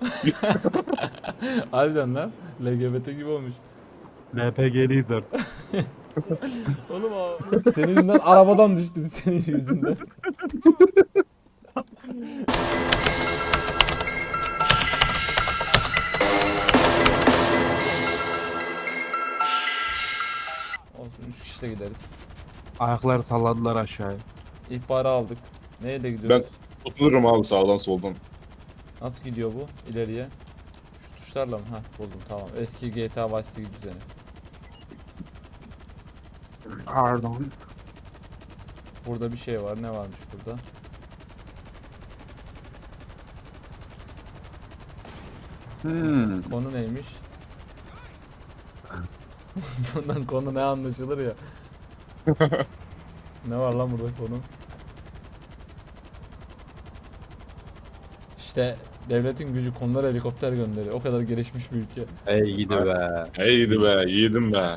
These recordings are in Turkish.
Harbiden lan. LGBT gibi olmuş. LPG lider. Oğlum abi. Senin yüzünden arabadan düştüm senin yüzünden. Olsun 3 kişi de gideriz. Ayakları salladılar aşağıya. İhbarı aldık. Neyle gidiyoruz? Otururum abi sağdan soldan. Nasıl gidiyor bu ileriye? Şu tuşlarla mı? Hah buldum tamam. Eski GTA Vice City düzeni. Pardon. Burada bir şey var. Ne varmış burada? Hmm. Konu neymiş? Bundan konu ne anlaşılır ya? ne var lan burada konu? İşte devletin gücü konular helikopter gönderiyor. O kadar gelişmiş bir ülke. Ey gidi be. İyiydi be, yiğidim be.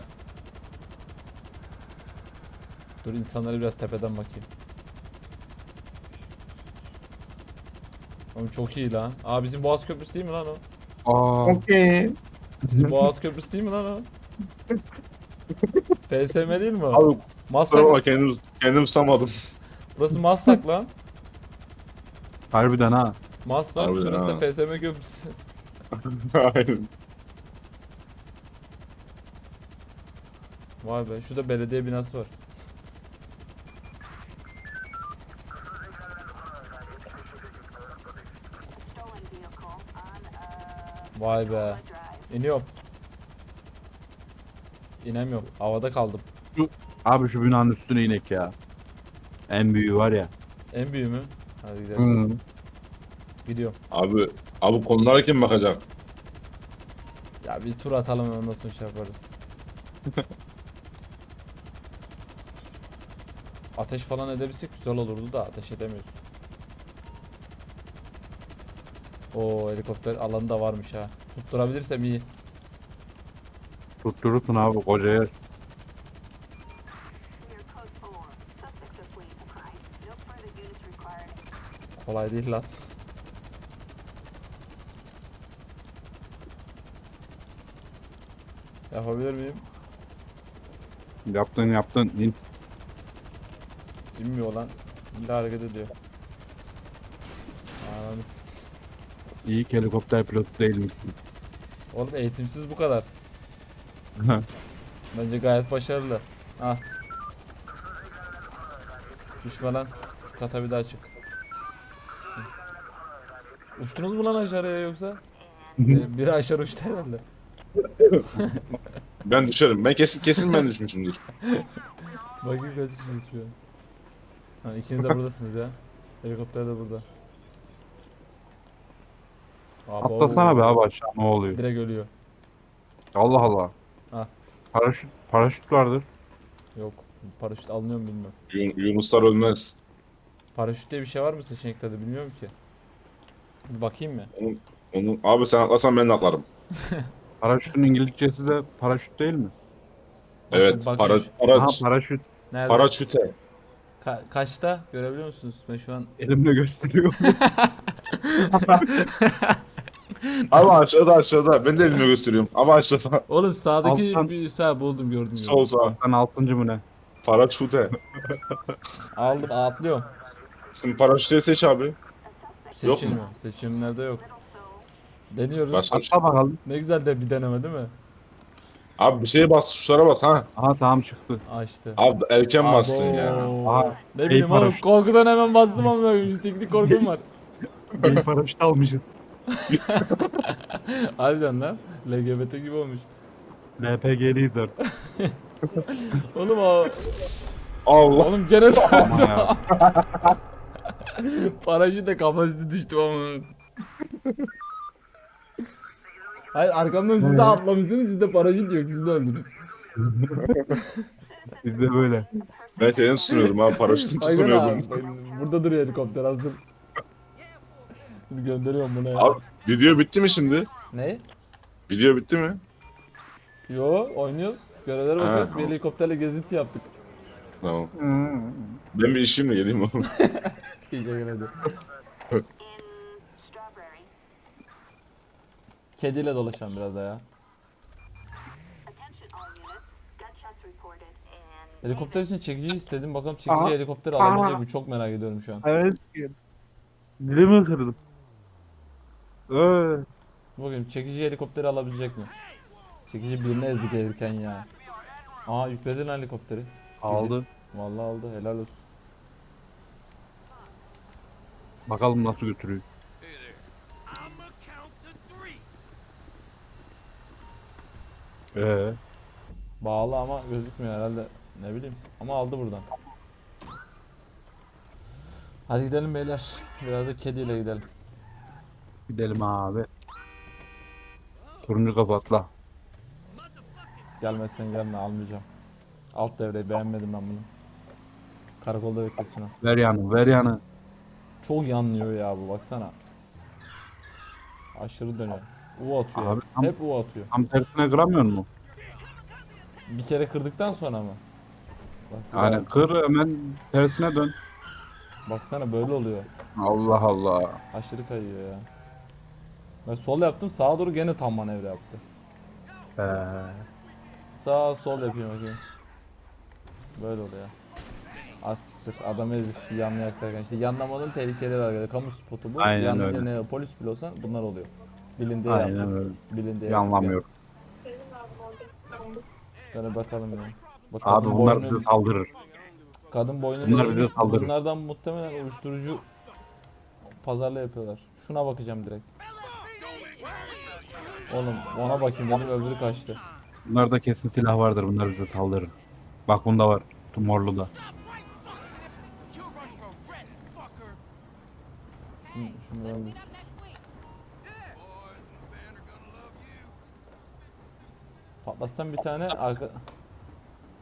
Dur insanlara biraz tepeden bakayım. Oğlum çok iyi lan. Aa bizim Boğaz Köprüsü değil mi lan o? Aa. Okey. Bizim Boğaz Köprüsü değil mi lan o? FSM değil mi o? Abi Maslak. kusura kendim, kendim tutamadım. Burası Maslak lan. Harbiden ha. Maslak. Harbiden Şurası da ha. FSM Köprüsü. Aynen. Vay be. Şurada belediye binası var. Vay be. İniyorum. İnemiyorum. Havada kaldım. Abi şu binanın üstüne inek ya. En büyüğü var ya. En büyüğü mü? Hadi gidelim. Hmm. Gidiyorum. Abi, abi konulara kim bakacak? Ya bir tur atalım ondan sonra şey yaparız. Ateş falan edebilsek güzel olurdu da ateş edemiyoruz. O helikopter alanı da varmış ha. Tutturabilirsem iyi. Tutturursun abi koca yer. Clear code 4. Yapabilir miyim? Yaptın yaptın. İn. Bilmiyor lan. İlla hareket ediyor. Ananı s- İyi ki helikopter pilotu değilmişsin. Oğlum eğitimsiz bu kadar. Bence gayet başarılı. Ah. Düşme lan. Kata bir daha çık. Uçtunuz mu lan aşağıya yoksa? Ee, biri aşağı uçtu herhalde. Ben düşerim. Ben kesin kesin ben düşmüşümdür. Bakayım kaç kişi düşüyor. Ha ikiniz de buradasınız ya. Helikopter de burada. Abo. Atlasana be abi aşağı ne oluyor? Direkt ölüyor. Allah Allah. Ha. Paraşüt, paraşüt vardır. Yok. Paraşüt alınıyor mu bilmiyorum. Yun- Yunuslar ölmez. Paraşüt diye bir şey var mı seçeneklerde bilmiyorum ki. Bir bakayım mı? Onu, abi sen atlasan ben de atlarım. Paraşütün İngilizcesi de paraşüt değil mi? Evet, bak- para, para, Aha paraşüt. Nerede? paraçüte. Ka- kaçta? Görebiliyor musunuz? Ben şu an Elimle gösteriyor. Ama aşağıda aşağıda. Ben de elime gösteriyorum. Ama aşağıda. Oğlum sağdaki Alttan- bir sağ buldum gördüm. Sol gördüm. sağ. Ben altıncı mı ne? Paraçüte. Aldım atlıyorum. Şimdi paraşüte seç abi. Seçilmiyor. Seçimlerde yok. Deniyoruz. Başka- Atla bakalım. Ne güzel de bir deneme değil mi? Abi bir şeye bas, tuşlara bas ha. Aha tamam çıktı. Açtı. Abi erken bastın ya. Aha. Ne bileyim oğlum paraşüt. korkudan hemen bastım ama yükseklik korkum var. Bir paraşüt almışız. Harbiden lan. LGBT gibi olmuş. LPG lider. Oğlum o. Allah. Oğlum gene Aman ya. paraşüt de kafası düştü ama. Hayır arkamdan siz de atlamışsınız siz de paraşüt yok siz de öldünüz. Biz de böyle. Ben şeyden tutunuyorum abi paraşütü Aynen. Burada duruyor helikopter hazır. Şimdi gönderiyorum bunu ya. Abi video bitti mi şimdi? Ne? Video bitti mi? Yo oynuyoruz. Görevlere Ha, bakıyoruz. Bir tamam. helikopterle gezinti yaptık. Tamam. Ben bir işimle geleyim oğlum. İyice geledi. In Strawberry. Kediyle dolaşalım biraz da ya. Helikopter için çekici istedim. Bakalım çekici Aha. helikopter alabilecek mi? Çok merak ediyorum şu an. Evet. Dilimi kırdım. Ee, Bakayım çekici helikopteri alabilecek mi? Çekici birini ezdi gelirken ya. Aa yükledin helikopteri. aldı. Vallahi aldı helal olsun. Bakalım nasıl götürüyor. Ee, Bağlı ama gözükmüyor herhalde. Ne bileyim. Ama aldı buradan. Hadi gidelim beyler. Biraz da kediyle gidelim. gidelim abi. Turuncu kapatla. Gelmezsen gelme almayacağım. Alt devreyi beğenmedim ben bunu. Karakolda beklesin o. Ver yanı, ver yanı. Çok yanlıyor ya bu baksana. Aşırı dönüyor. U atıyor. Abi tam- Hep U atıyor. Tam tersine kıramıyor mu? Bir kere kırdıktan sonra mı? Bak, Yani ya, kır hemen tersine dön. baksana böyle oluyor. Allah Allah. Aşırı kayıyor ya. Ben sol yaptım sağa doğru gene tam manevra yaptı. Ee, Sağ sol yapayım bakayım. Böyle oluyor. Az siktir. Adam ezdik yanlı yaklarken. İşte yanlamanın tehlikeleri var. Kamu spotu bu. Aynen Yanlı öyle. yine polis bile olsan bunlar oluyor. Bilin diye aynen yaptık. öyle. Bilin diye Yanlamıyor. yaptık. Şöyle bakalım ya. Bak, kadın Abi bunlar boynu- bize saldırır. Kadın boynu Bunlar bize saldırır. Bunlardan muhtemelen uyuşturucu pazarla yapıyorlar. Şuna bakacağım direkt. Oğlum ona bakayım dedim öbürü kaçtı. Bunlarda kesin silah vardır. Bunlar bize saldırır. Bak bunda var. Morlu da. Stop right fucking. You're running for arrest, fucker. Şunu, şunu ben Patlatsam bir tane arka...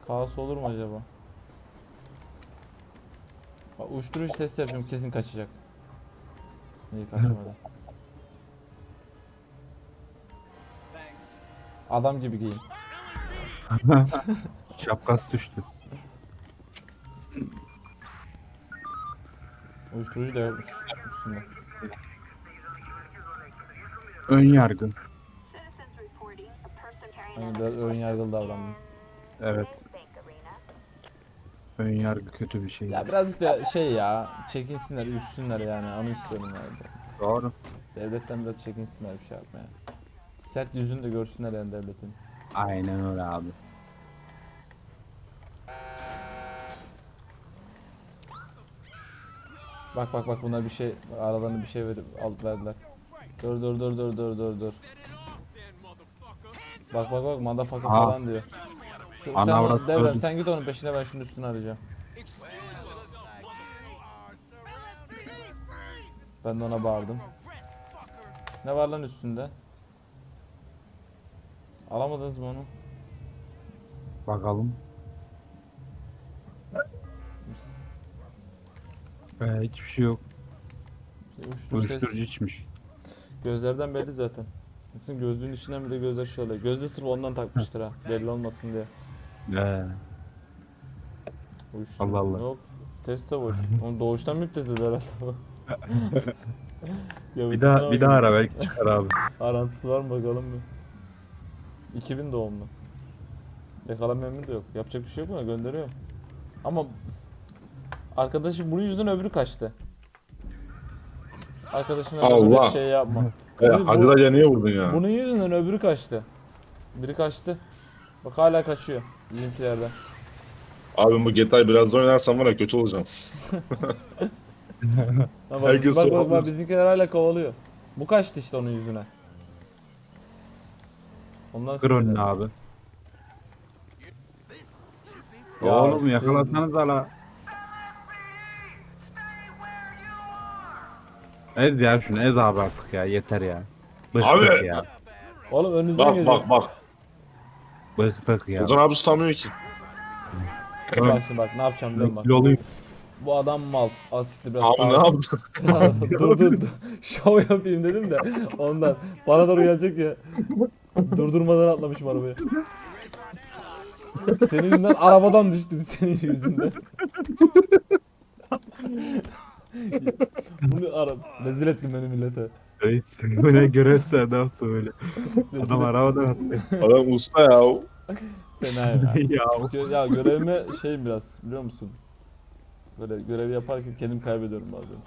Kaos olur mu acaba? Bak uyuşturucu testi yapıyorum kesin kaçacak. İyi kaçmadı. Adam gibi giyin. Şapkası düştü. Uyuşturucu da yokmuş üstünde. Ön yargı. Hani biraz ön yargılı davrandım. Evet. Ön yargı kötü bir şey. Ya birazcık da şey ya çekinsinler, üşsünler yani onu istiyorum yani. Doğru. Devletten biraz çekinsinler bir şey yapmaya. Sert yüzünü de görsünler yani devletin. Aynen öyle abi. Bak bak bak buna bir şey aralarına bir şey verip al verdiler. Dur dur dur dur dur dur dur. Bak bak bak motherfucker Aa. falan diyor. Sen, avrat devrem, sen git onun peşine ben şunun üstünü arayacağım. Ben de ona bağırdım. Ne var lan üstünde? Alamadınız mı onu? Bakalım. Ee, hiçbir şey yok. Uyuşturucu içmiş. Gözlerden belli zaten. Bütün gözlüğün içinden bile gözler şöyle. Gözde sırf ondan takmıştır ha. Belli olmasın diye. Ee. Allah Allah. Yok. Test de boş. Onu doğuştan mı yüklediler herhalde? Ya bir daha bir daha ara belki çıkar abi. Arantısı var mı bakalım bir. 2000 doğumlu. Yakalanma emri de yok. Yapacak bir şey yok mu? Gönderiyorum. Ama arkadaşı bunun yüzünden öbürü kaçtı. Arkadaşına da böyle Allah. şey yapma. Ya, Bu- hadi bu- da niye vurdun ya? Bunun yüzünden öbürü kaçtı. Biri kaçtı. Bak hala kaçıyor bizimkilerden. Abi bu GTA'yı biraz oynarsam var ya kötü olacağım. Ha bak, Herkes bak, bak, bak bizimkiler hala kovalıyor. Bu kaçtı işte onun yüzüne. Ondan Kır sinirlendim. önünü abi. Ya Oğlum yakalasanız hala. Ez ya şunu ez abi artık ya yeter ya. Bıktık Abi! ya. Oğlum önünüzden Bak bak bak. Bıktık ya. Ozan abi tutamıyor ki. Bak şimdi bak ne yapacağım biliyor musun bak. Kiloluyum. Bu adam mal. Asitli biraz Abi sağ- ne yaptın? dur dur dur. Şov yapayım dedim de ondan. Bana da uyanacak ya. Durdurmadan atlamışım arabaya. Senin yüzünden arabadan düştüm senin yüzünden. Bunu ara rezil ettin beni millete. Reis buna göre sen söyle. Adam arabadan attı. Adam usta ya. Fena ya. ya Gö- ya görevime şey biraz biliyor musun? Böyle görevi yaparken kendim kaybediyorum bazen.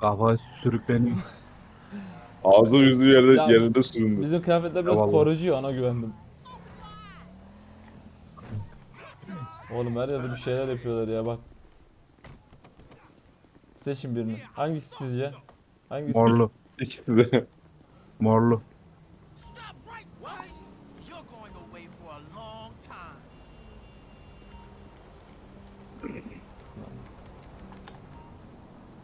kafa sürükleniyor. Ağzı yüzü yerde, Ya- yerinde süründü. Bizim kıyafetler biraz Vallahi. koruyucu ona güvendim. Oğlum her yerde bir şeyler yapıyorlar ya bak. Seçin birini. Hangisi sizce? Hangisi? Morlu. İkisi de. Morlu.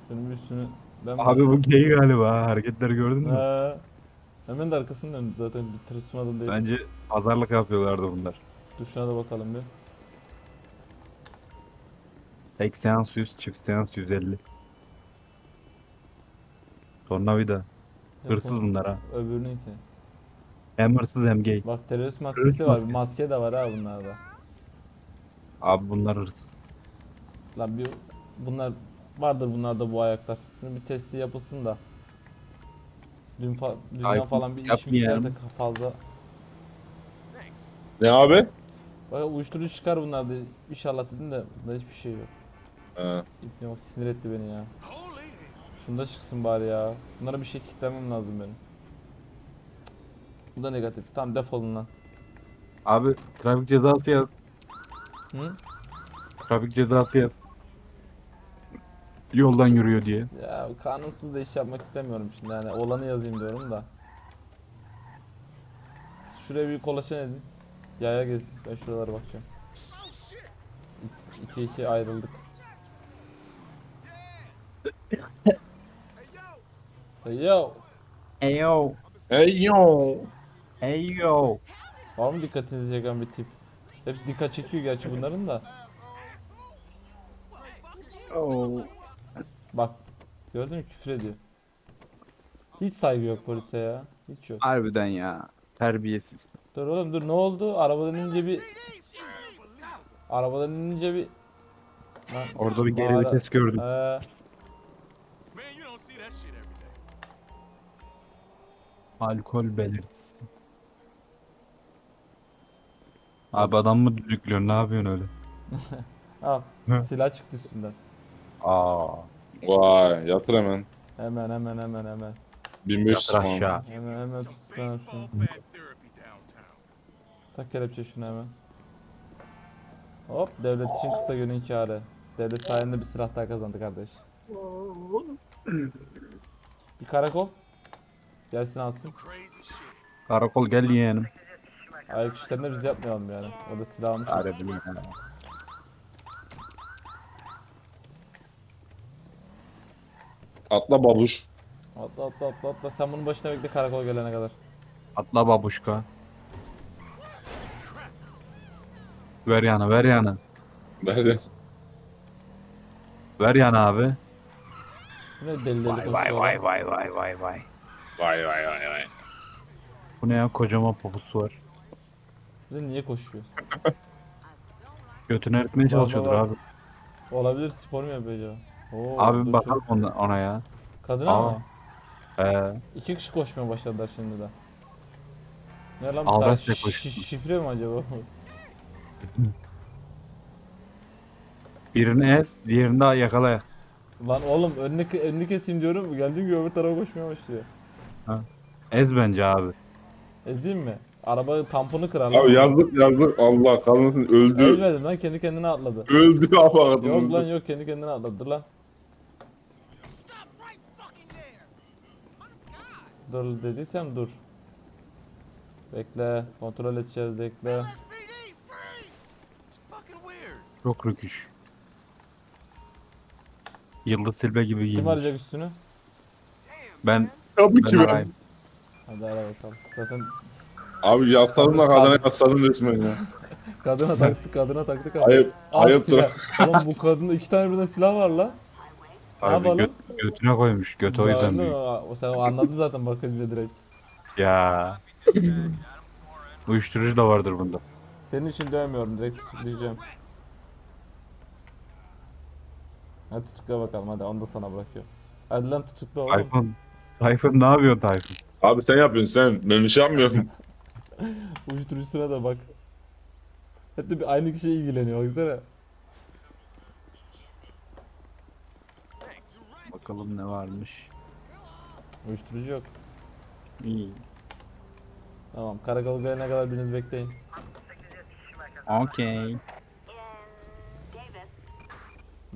Şunun üstünü ben Abi bu gay galiba. ha. Hareketleri gördün mü? He. Hemen de arkasını döndü zaten bir tır sunmadım değil. Bence pazarlık yapıyorlardı bunlar. Dur şuna da bakalım bir. Tek seans 100, çift seans 150. Tornavida. Hırsız Yapalım. bunlar ha. Öbürününki. Hem hırsız hem gay. Bak terörist maskesi var. Bir maske de var ha bunlarda. Abi bunlar hırsız. Lan bir bunlar vardır bunlarda bu ayaklar. Şunu bir testi yapılsın da. Dün fa dünya Ay, falan bir yapmayalım. içmişlerse fazla. Thanks. Ne abi? Bak uyuşturucu çıkar bunlarda. İnşallah dedim de bunda hiçbir şey yok. Ha. İpne bak sinir etti beni ya. Şunda çıksın bari ya. Bunlara bir şey kitlemem lazım benim. Bu da negatif. Tamam defolun lan. Abi trafik cezası yaz. Hı? Trafik cezası yaz. Yoldan yürüyor diye. Ya kanunsuz da iş yapmak istemiyorum şimdi yani olanı yazayım diyorum da. Şuraya bir kolaçan edin. Yaya gezin. Ben şuralara bakacağım. So shit. 2 2 ayrıldık. Hey yo. Hey yo. Eyo. Hey yo. Eyo. Var mı dikkatinizi çeken bir tip? Hepsi dikkat çekiyor gerçi bunların da. Bak. Gördün mü küfür ediyor. Hiç saygı yok polise ya. Hiç yok. Harbiden ya. Terbiyesiz. Dur oğlum dur ne oldu? Arabadan inince bir... Arabadan inince bir... Lan, Orada bir geri bağıra- vites gördüm. Ee, Alkol belirtisi. Abi adam mı düdüklüyorsun? Ne yapıyorsun öyle? al. Hı. Silah çıktı üstünden. Aa. Vay yatır hemen. Hemen hemen hemen hemen. 1500 Yatır aşağı. Hemen hemen tut ben şunu. Tak kelepçe şunu hemen. Hop devlet için kısa günün kârı. Devlet sayesinde bir silah daha kazandı kardeş. Bir karakol. Gelsin alsın. Karakol gel yeğenim. Ayak işlerini biz yapmayalım yani. O da silah almışız. Harbiden ya. Atla babuş. Atla atla atla atla. Sen bunun başına bekle karakol gelene kadar. Atla babuşka. Ver yana ver yana. Böyle. Ver yana abi. Ne deli deli Vay vay vay vay vay vay vay. Vay vay vay vay. Bu ne ya kocaman poposu var. Bir de niye koşuyor? Götünü eritmeye çalışıyordur Baba. abi. Olabilir spor mu yapıyor acaba? Oo, Abi dur şu- bakalım ona, ona ya. Kadına Aa. mı? Ee, İki kişi koşmaya başladılar şimdi de. Ne lan bir tane şi- şifre mi acaba? birini ez, diğerini de yakala. lan oğlum önünü, önünü keseyim diyorum. Geldiğim gibi öbür tarafa koşmaya başlıyor. Ez bence abi. Ezeyim mi? Araba tamponu kırar lan. Abi yazdık yazdık. Allah kadınsın öldü. Ezmedim lan kendi kendine atladı. Öldü ama kadın. Yok lan yok kendi kendine atladı Dur lan. Dur dediysem dur. Bekle kontrol edeceğiz bekle. Çok rüküş. Yıldız Silbe gibi Kim giyinmiş. arayacak üstünü? Ben, Tabii ben ki ben. arayayım. Hadi ara bakalım. Zaten Abi yatladın da kadına yatladın resmen ya. kadına taktık kadına taktık ama. Ayıp. Az Ayıptır. silah. Oğlum bu kadında iki tane birden silah var la. Ne Abi yapalım? göt, götüne koymuş. Götü o yüzden büyük. O sen anladın zaten bakınca direkt. Ya. Uyuşturucu da vardır bunda. Senin için dövmüyorum direkt tutuklayacağım. Hadi tutukla bakalım hadi onu da sana bırakıyorum. Hadi lan tutukla oğlum. iPhone. Tayfun ne yapıyorsun Tayfun? Abi sen yapıyorsun sen. Ben bir şey yapmıyorum. Uyuşturucusuna da bak. Hep de bir aynı kişiye ilgileniyor baksana. Bakalım ne varmış. Uyuşturucu yok. İyi. Tamam karakol gelene kadar biriniz bekleyin. Okey.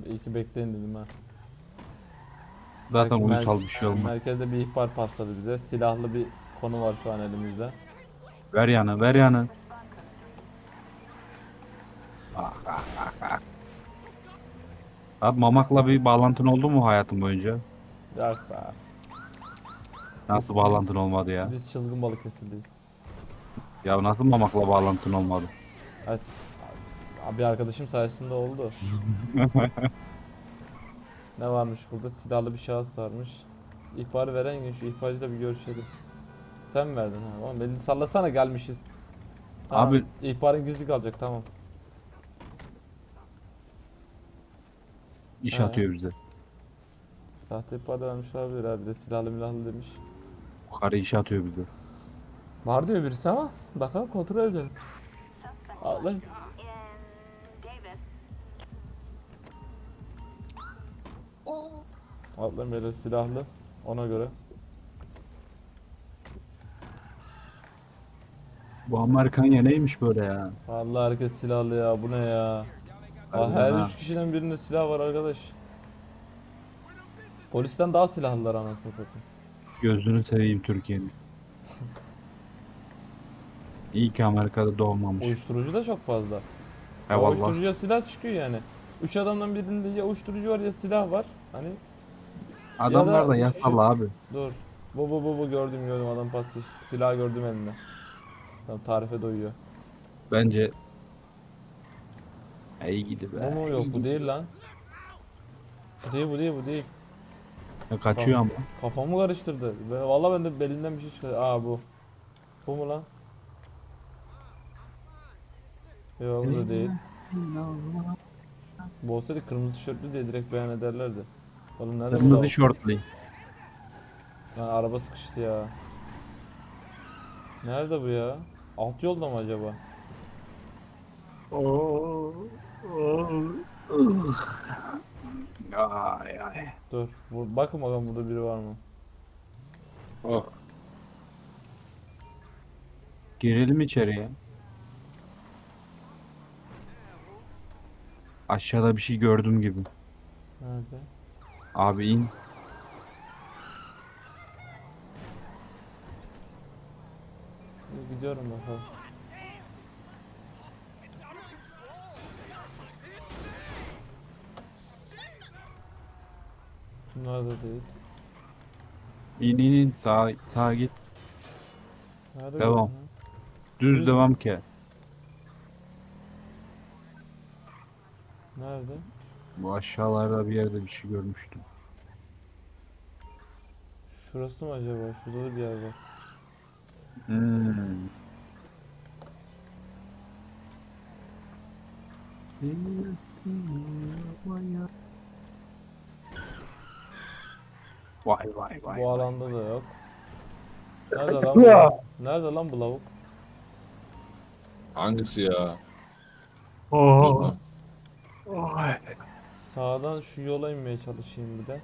İyi ki bekleyin dedim ha. Zaten Mer- uysal bir şey olmaz. Merkezde bir ihbar pasladı bize. Silahlı bir konu var şu an elimizde. Ver yanı, ver yanı. Ah, ah, ah, ah. Abi mamakla bir bağlantın oldu mu hayatın boyunca? Yok be. Nasıl bağlantın olmadı ya? Biz çılgın balık kesildiyiz. Ya nasıl mamakla bağlantın olmadı? Bir arkadaşım sayesinde oldu. ne varmış burada? Silahlı bir şahıs varmış. İhbarı veren gün şu ihbarcıyla bir görüşelim. Sen mi verdin ha? Oğlum elini sallasana gelmişiz. Tamam, Abi- ihbarın gizli kalacak tamam. İş He. atıyor bize. Sahte ihbar da vermiş olabilir abi. De silahlı milahlı demiş. Karı iş atıyor bize. Var diyor birisi ama bakalım kontrol edelim. Allah. Atlayın böyle silahlı. Ona göre. Bu Amerikan ya neymiş böyle ya? Vallahi herkes silahlı ya. Bu ne ya? Aa, her ha. üç kişiden birinde silah var arkadaş. Polisten daha silahlılar anasını satayım. Gözünü seveyim Türkiye'nin. İyi ki Amerika'da doğmamış. Uyuşturucu da çok fazla. He uyuşturucuya silah çıkıyor yani. Üç adamdan birinde ya uyuşturucu var ya silah var. Hani Adamlar da yasal şey- abi. dur. Bu bu bu bu gördüm gördüm adam pas geç. Silah gördüm elinde. Tamam tarife doyuyor. Bence iyi gidi be. Bu mu yok bu değil lan. Bu değil bu değil bu değil. Ya Kaçıyor ama. Kafamı karıştırdı. Ben, vallahi ben de belinden bir şey çıkardı. Aa bu. Bu mu lan? Yok bu da değil. Bu olsaydı kırmızı tişörtlü diye direkt beyan ederlerdi. Oğlum nerede bu Kırmızı şortlu. Lan araba sıkıştı ya. Nerede bu ya? Alt yolda mı acaba? Ay ay. Dur. Bu, bakın bakalım burada biri var mı? Oh. Girelim içeriye. Aşağıda bir şey gördüm gibi. Nerede? Abi in. Gidiyorum bakalım. Bunlar da değil. İn in in sağa sağa git. Nerede Devam. gördün lan? Düz Düz- devam ki. Nerede? Bu aşağılarda bir yerde bir şey görmüştüm. Şurası mı acaba? Şurada da bir yer var. Hmm. Vay vay vay. Bu alanda da yok. Nerede lan bu? lavuk? Nerede lan bu lavuk? Hangisi ya? Sağdan şu yola inmeye çalışayım bir de.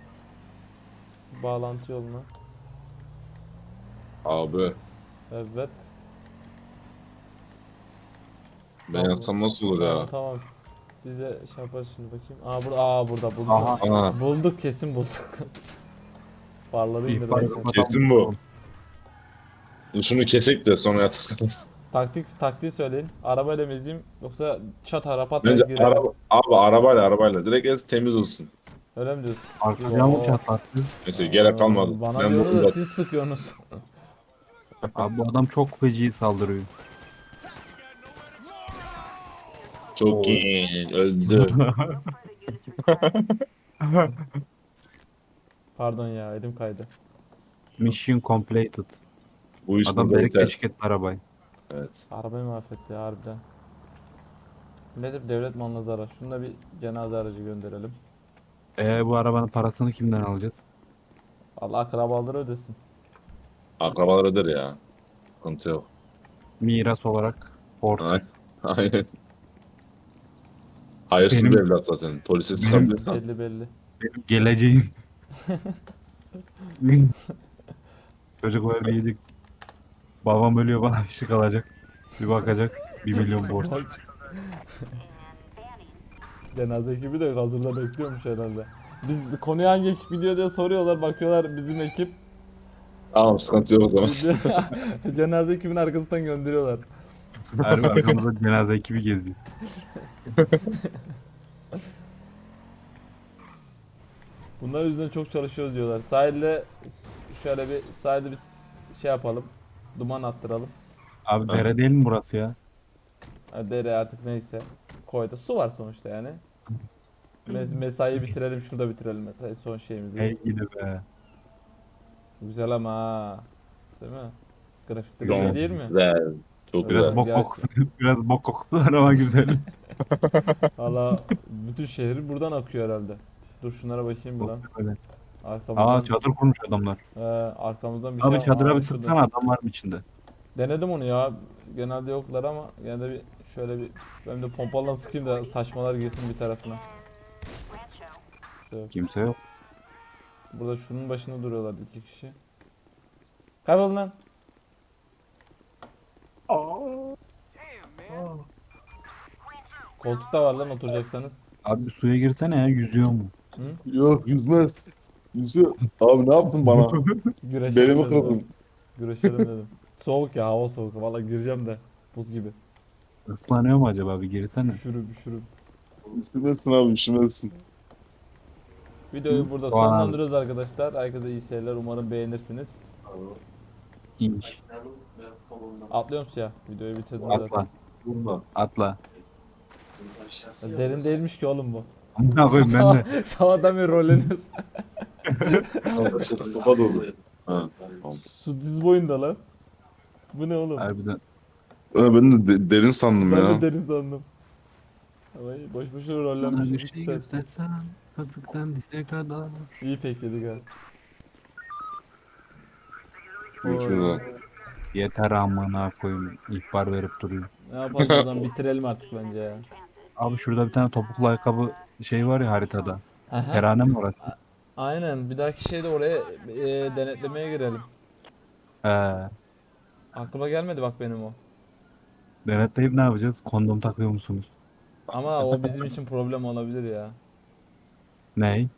Bağlantı yoluna. Abi Evet. ben yatsam nasıl olur Tamam ya? tamam. Biz de şey yaparız şimdi bakayım. Aa burada aa burada bulduk. Aha. Aha. Bulduk kesin bulduk. Parladı İhbar yok. Kesin bu. Şunu kesek de sonra yatarız. Taktik taktiği söyleyin. Arabayla mı ezeyim yoksa çat harapat Bence girelim. araba, abi arabayla arabayla direkt ez temiz olsun. Öyle mi diyorsun? Arkadan mı Oo. çatlattı? Neyse gerek kalmadı. Bana ben diyordu da siz sıkıyorsunuz. Abi bu adam çok feci saldırıyor. çok iyi öldü. Pardon ya elim kaydı. Mission completed. Bu iş Adam burada direkt biter. teşkil etti arabayı. Evet. Arabayı mahvetti ya harbiden. Millet devlet malına zarar. Şunu da bir cenaze aracı gönderelim. Ee bu arabanın parasını kimden alacağız? Allah akrabaları ödesin. Akrabalar öder ya. Sıkıntı yok. Miras olarak Ford. Ay- Aynen. Hayırsız Benim- bir evlat zaten. Polise sıkabilirsen. Belli belli. Benim geleceğim. Çocuklar diyecek. Babam ölüyor bana ışık alacak. Bir bakacak. Bir milyon borç. Cenaze ekibi de hazırda bekliyormuş herhalde. Biz konuyu hangi ekip biliyor diye soruyorlar. Bakıyorlar bizim ekip. Tamam sıkıntı yok o zaman. Cenaze ekibinin arkasından gönderiyorlar. Her arkamızda cenaze ekibi geziyor. Bunlar yüzünden çok çalışıyoruz diyorlar. Sahilde şöyle bir sahilde bir şey yapalım. Duman attıralım. Abi dere değil mi burası ya? Ha, Dere artık neyse. Koyda su var sonuçta yani. Mes mesaiyi bitirelim şurada bitirelim mesai son şeyimizi. Ey gidi be. Güzel ama ha. Değil mi? Grafikte Güzel. iyi değil mi? Güzel. Çok Güzel. Biraz güzel. bok Gerçi. kokusu, biraz bok kokusu var ama güzel. Valla bütün şehir buradan akıyor herhalde. Dur şunlara bakayım bir lan. Böyle. Arkamızdan, Aa çadır kurmuş adamlar. He, arkamızdan bir şey Abi çadıra Aa, bir şurada. sıksana adam var mı içinde? Denedim onu ya. Genelde yoklar ama yine de bir şöyle bir ben de pompalan sıkayım da saçmalar girsin bir tarafına. Rancho. İşte Kimse yok. burada şunun başında duruyorlar iki kişi. Kaybolun lan. Damn, man. Koltukta var lan oturacaksanız. Abi suya girsene ya yüzüyor mu? Yok yüzmez. Yüzüyor. Abi ne yaptın bana? Güreşelim Belimi dedim. kırdın. Güreşelim dedim. Soğuk ya hava soğuk. Valla gireceğim de. Buz gibi. Islanıyor mu acaba bir girsene. Üşürüm üşürüm. Üşümezsin abi üşümezsin. Videoyu burada Vay. sonlandırıyoruz arkadaşlar. Herkese iyi seyirler. Umarım beğenirsiniz. İnş. Atlıyor musun ya? Videoyu bitirdim Atla. zaten. Atla. Derin değilmiş ki oğlum bu. Amına koyayım ben de. Sabahtan beri rolleniyoruz. Topa doğru. Ha. Tamam. Su diz boyunda lan. Bu ne oğlum? Harbiden. Ha, ben de de- derin sandım Ben ya. de derin sandım. Ay, boş boşuna Sana rollenmiş. bir iki şey saat. göstersem kazıktan dişe kadar. İyi pekledik ha. Yeter amına koyayım. İhbar verip duruyor. Ne yapalım zaman bitirelim artık bence ya. Abi şurada bir tane topuklu ayakkabı şey var ya haritada. Aha. Kerane mi orası? Aynen bir dahaki şeyde oraya e, denetlemeye girelim. He. Aklıma gelmedi bak benim o. Denetleyip ne yapacağız? Kondom takıyor musunuz? Ama o bizim için problem olabilir ya. Ney?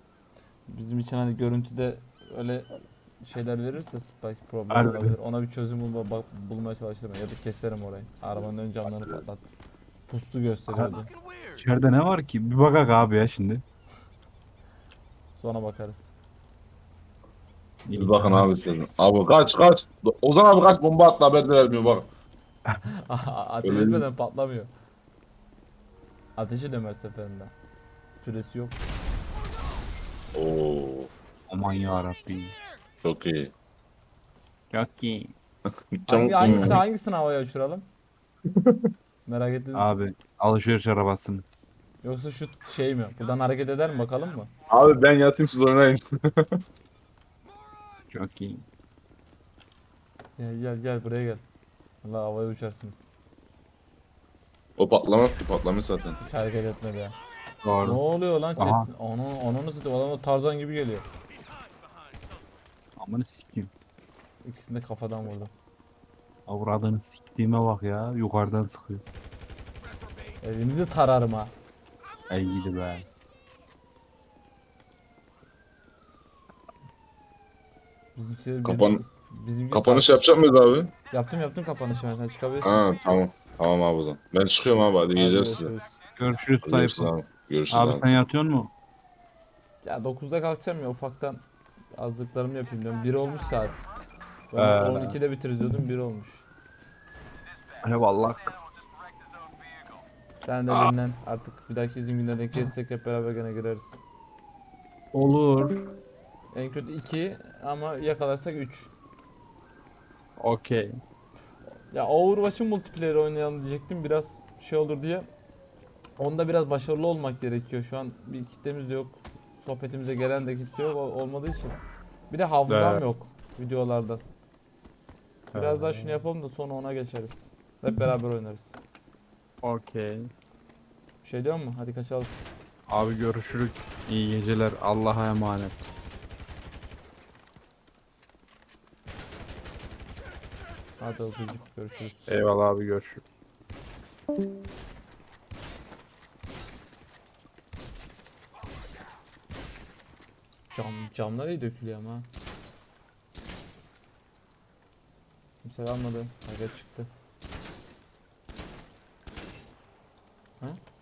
Bizim için hani görüntüde öyle şeyler verirse belki problem Harbi. olabilir. Ona bir çözüm bulma, bak, bulmaya çalışırım ya da keserim orayı. Arabanın ön camlarını patlattım. Puslu gösteriyordu. İçeride ne var ki? Bir bakak abi ya şimdi. Sonra bakarız. Bir bakın abi siz. Abi kaç kaç. Ozan abi kaç bomba attı haber de vermiyor bak. Ateş Öyle etmeden patlamıyor. Ateş ediyorum her seferinde. Süresi yok. Oo Aman ya Rabbi. çok iyi. Çok iyi. Hangi, Çabuk- hangisi, hangisini havaya uçuralım? Merak ettim. Abi alışveriş arabasını. Yoksa şu şey mi? Buradan hareket eder mi bakalım mı? Abi ben yatayım siz oynayın. Çok iyi. Gel gel gel buraya gel. Allah havaya uçarsınız. O patlamaz ki patlamış zaten. Hiç hareket etmedi ya. Ne Doğru. oluyor lan Aha. chat? Onu onu nasıl adam da Tarzan gibi geliyor. Amanı sikeyim. İkisini de kafadan vurdum. Avradını siktiğime bak ya. Yukarıdan sıkıyor. Evinizi tararım ha. Ey gidi be. Bizimkiler Kapan bizimki kapanış yapacak mıyız abi? Yaptım yaptım kapanışı ben. Sen çıkabilirsin. Ha tamam. Tamam abi o zaman. Ben çıkıyorum abi hadi geceler size. görüşürüz. Görüşürüz Görüşürüz Tayfun. abi. Görüşürüz Abi abi. sen yatıyor mu? Ya 9'da kalkacağım ya ufaktan azlıklarımı yapayım diyorum. 1 olmuş saat. Ben Ee. 12'de bitiririz diyordum 1 olmuş. Eyvallah. Sen de dinlen. Artık bir dahaki izin gününe denk gelirsek hep beraber gene gireriz. Olur. En kötü 2 ama yakalarsak 3. Okey. Ya Overwatch'ın multiplayer oynayalım diyecektim biraz şey olur diye. Onda biraz başarılı olmak gerekiyor. Şu an bir kitlemiz de yok. Sohbetimize gelen de kimse yok ol- olmadığı için. Bir de hafızam Evet. yok videolardan. Biraz daha şunu yapalım da sonra ona geçeriz. Hep beraber oynarız. Okey. Bir şey diyor mu? Hadi kaçalım. Abi görüşürük. İyi geceler. Allah'a emanet. Hadi öpücük görüşürüz. Eyvallah abi görüşürüz. Cam, camlar iyi dökülüyor ama. Kimse kalmadı. Aga çıktı. Ha?